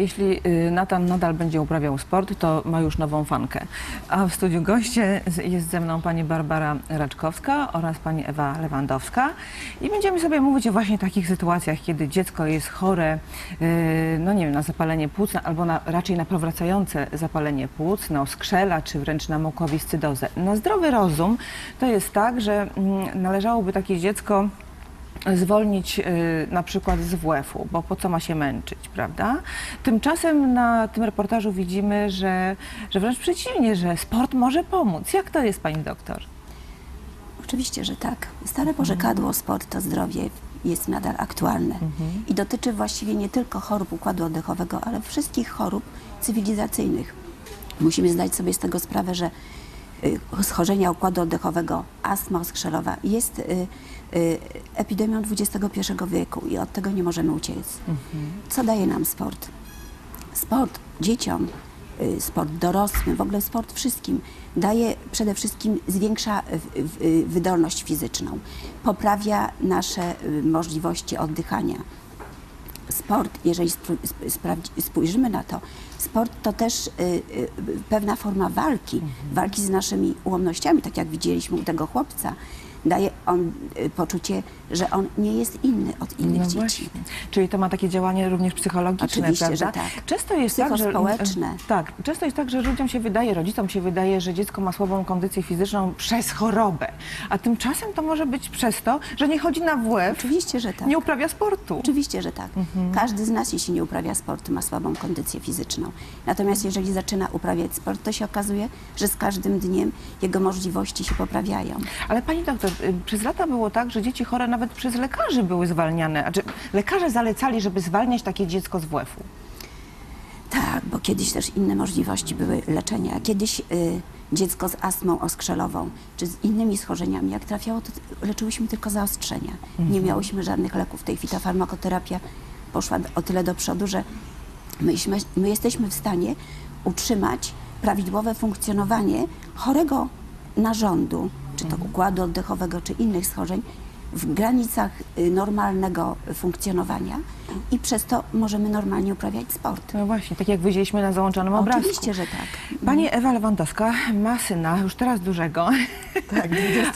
Jeśli y, Natan nadal będzie uprawiał sport, to ma już nową fankę. A w studiu goście jest ze mną pani Barbara Raczkowska oraz pani Ewa Lewandowska. I będziemy sobie mówić o właśnie takich sytuacjach, kiedy dziecko jest chore, y, no nie wiem, na zapalenie płuc, albo na, raczej na powracające zapalenie płuc, na skrzela, czy wręcz na mukowiscydozę. Na zdrowy rozum to jest tak, że mm, należałoby takie dziecko zwolnić y, na przykład z WF-u, bo po co ma się męczyć, prawda? Tymczasem na tym reportażu widzimy, że, że wręcz przeciwnie, że sport może pomóc. Jak to jest, pani doktor? Oczywiście, że tak. Stare porzekadło sport to zdrowie jest nadal aktualne i dotyczy właściwie nie tylko chorób układu oddechowego, ale wszystkich chorób cywilizacyjnych. Musimy zdać sobie z tego sprawę, że schorzenia układu oddechowego, astma oskrzelowa jest y, y, epidemią XXI wieku i od tego nie możemy uciec. Co daje nam sport? sport dzieciom, y, sport dorosłym, w ogóle sport wszystkim daje przede wszystkim zwiększa y, wydolność fizyczną, poprawia nasze y, możliwości oddychania. Sport, jeżeli spojrzymy na to, sport to też y, y, pewna forma walki, walki z naszymi ułomnościami, tak jak widzieliśmy u tego chłopca. Daje on y, poczucie, że on nie jest inny od innych dzieci. No właśnie. Czyli to ma takie działanie również psychologiczne, Oczywiście, prawda? że tak. Często jest tak, że Psychospołeczne. tak, często jest tak, że ludziom się wydaje, rodzicom się wydaje, że dziecko ma słabą kondycję fizyczną przez chorobę, a tymczasem to może być przez to, że nie chodzi na WF, Oczywiście, że tak. nie uprawia sportu. Oczywiście, że tak. Mhm. Każdy z nas, jeśli nie uprawia sportu, ma słabą kondycję fizyczną. Natomiast jeżeli zaczyna uprawiać sport, to się okazuje, że z każdym dniem jego możliwości się poprawiają. Ale pani doktor, przez lata było tak, że dzieci chore nawet przez lekarzy były zwalniane. Znaczy, lekarze zalecali, żeby zwalniać takie dziecko z WF-u. Tak, bo kiedyś też inne możliwości były leczenia. Kiedyś y, dziecko z astmą oskrzelową czy z innymi schorzeniami, jak trafiało, to leczyłyśmy tylko zaostrzenia. Nie miałyśmy żadnych leków. W tej chwili ta farmakoterapia poszła o tyle do przodu, że myśmy, my jesteśmy w stanie utrzymać prawidłowe funkcjonowanie chorego narządu, czy to układu oddechowego, czy innych schorzeń, w granicach y, normalnego funkcjonowania i przez to możemy normalnie uprawiać sport. No właśnie, tak jak widzieliśmy na załączonym obrazku. Oczywiście, że tak. Pani Ewa Lewandowska ma syna, już teraz dużego, Tak,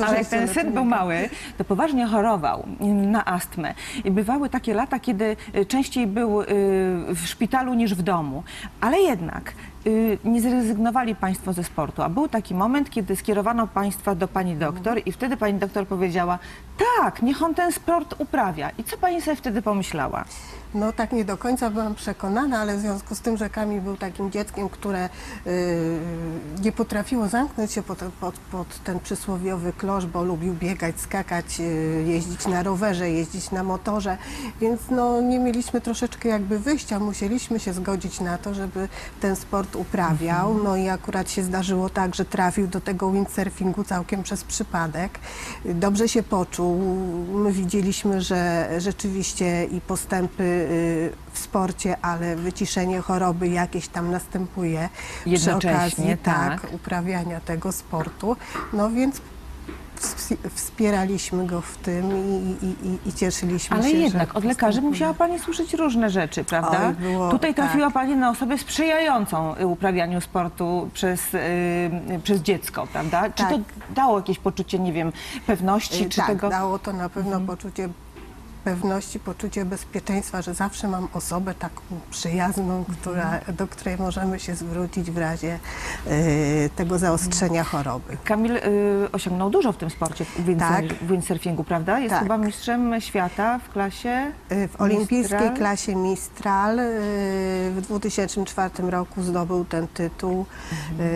ale jak ten syn był mały, to poważnie chorował na astmę. I bywały takie lata, kiedy y, częściej był y, w szpitalu niż w domu. Ale jednak y, nie zrezygnowali Państwo ze sportu. A był taki moment, kiedy skierowano Państwa do Pani doktor i wtedy Pani doktor powiedziała, tak, niech on ten sport uprawia. I co Pani sobie wtedy pomyślała? No tak nie do końca byłam przekonana, ale w związku z tym, że Kamil był takim dzieckiem, które y, nie potrafiło zamknąć się pod, pod, pod ten przysłowiowy klosz, bo lubił biegać, skakać, y, jeździć na rowerze, jeździć na motorze, więc no nie mieliśmy troszeczkę jakby wyjścia, musieliśmy się zgodzić na to, żeby ten sport uprawiał. No i akurat się zdarzyło tak, że trafił do tego windsurfingu całkiem przez przypadek. Dobrze się poczuł. My widzieliśmy, że rzeczywiście i postępy w sporcie, ale wyciszenie choroby jakieś tam następuje przy okazji tak. tak, uprawiania tego sportu. No więc ws- wspieraliśmy go w tym i, i, i, cieszyliśmy Ale się, jednak że od lekarzy musiała Pani słyszeć różne rzeczy, prawda? Oj, było- Tutaj trafiła tak. Pani na osobę sprzyjającą y, uprawianiu sportu przez, y, przez dziecko, prawda? Czy Tak. to dało jakieś poczucie, nie wiem, pewności, Y, czy tak, tego... Mhm. dało to na pewno poczucie pewności, poczucie bezpieczeństwa, że zawsze mam osobę taką przyjazną, która, do której możemy się zwrócić w razie y, tego zaostrzenia choroby. Kamil y, osiągnął dużo w tym sporcie, Tak. w windsurfingu, prawda? Jest Tak. chyba mistrzem świata w klasie... Y, W olimpijskiej Mistral. klasie Mistral y, w 2004 roku zdobył ten tytuł, Mhm.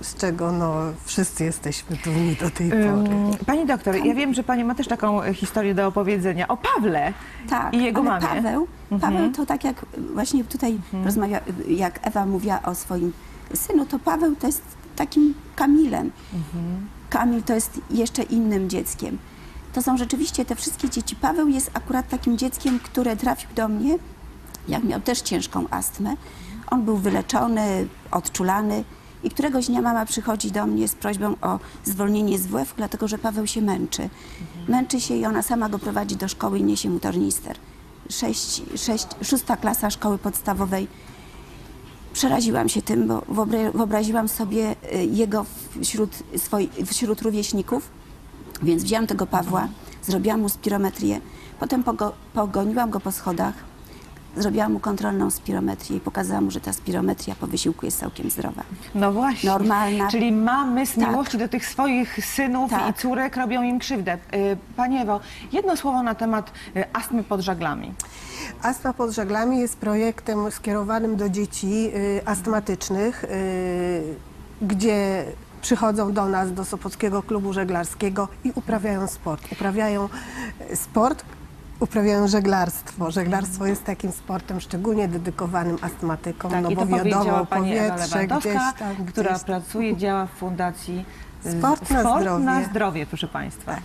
Z czego no, wszyscy jesteśmy dumni do tej pory. Pani doktor, ja wiem, że Pani ma też taką e, historię do opowiedzenia o Pawle Tak, i jego mamie. Mhm. Paweł, Paweł to tak jak właśnie tutaj rozmawia, jak Ewa mówiła o swoim synu, to Paweł to jest takim Kamilem. Mhm. Kamil to jest jeszcze innym dzieckiem. To są rzeczywiście te wszystkie dzieci. Paweł jest akurat takim dzieckiem, które trafił do mnie, jak miał też ciężką astmę. On był wyleczony, odczulany i któregoś dnia mama przychodzi do mnie z prośbą o zwolnienie z WF, dlatego że Paweł się męczy. Męczy się i ona sama go prowadzi do szkoły i niesie mu tornister. 6, 6, szósta klasa szkoły podstawowej. Przeraziłam się tym, bo wyobra- wyobraziłam sobie y, jego wśród, swoi, wśród rówieśników, więc wzięłam tego Pawła, zrobiłam mu spirometrię, potem pogo, pogoniłam go po schodach, zrobiłam mu kontrolną spirometrię i pokazałam mu, że ta spirometria po wysiłku jest całkiem zdrowa. No właśnie. Normalna. Czyli mamy z Tak. miłości do tych swoich synów Tak. i córek robią im krzywdę. Y, Pani Ewo, jedno słowo na temat y, astmy pod żaglami. Astma pod żaglami jest projektem skierowanym do dzieci y, astmatycznych, gdzie przychodzą do nas, do Sopockiego Klubu Żeglarskiego i uprawiają sport. Uprawiają sport, uprawiają żeglarstwo. Żeglarstwo jest takim sportem szczególnie dedykowanym astmatykom, Tak, no bo wiadomo, powietrze gdzieś tam, gdzieś która pracuje, działa w Fundacji y, Sport na Sport zdrowie. na zdrowie, proszę Państwa.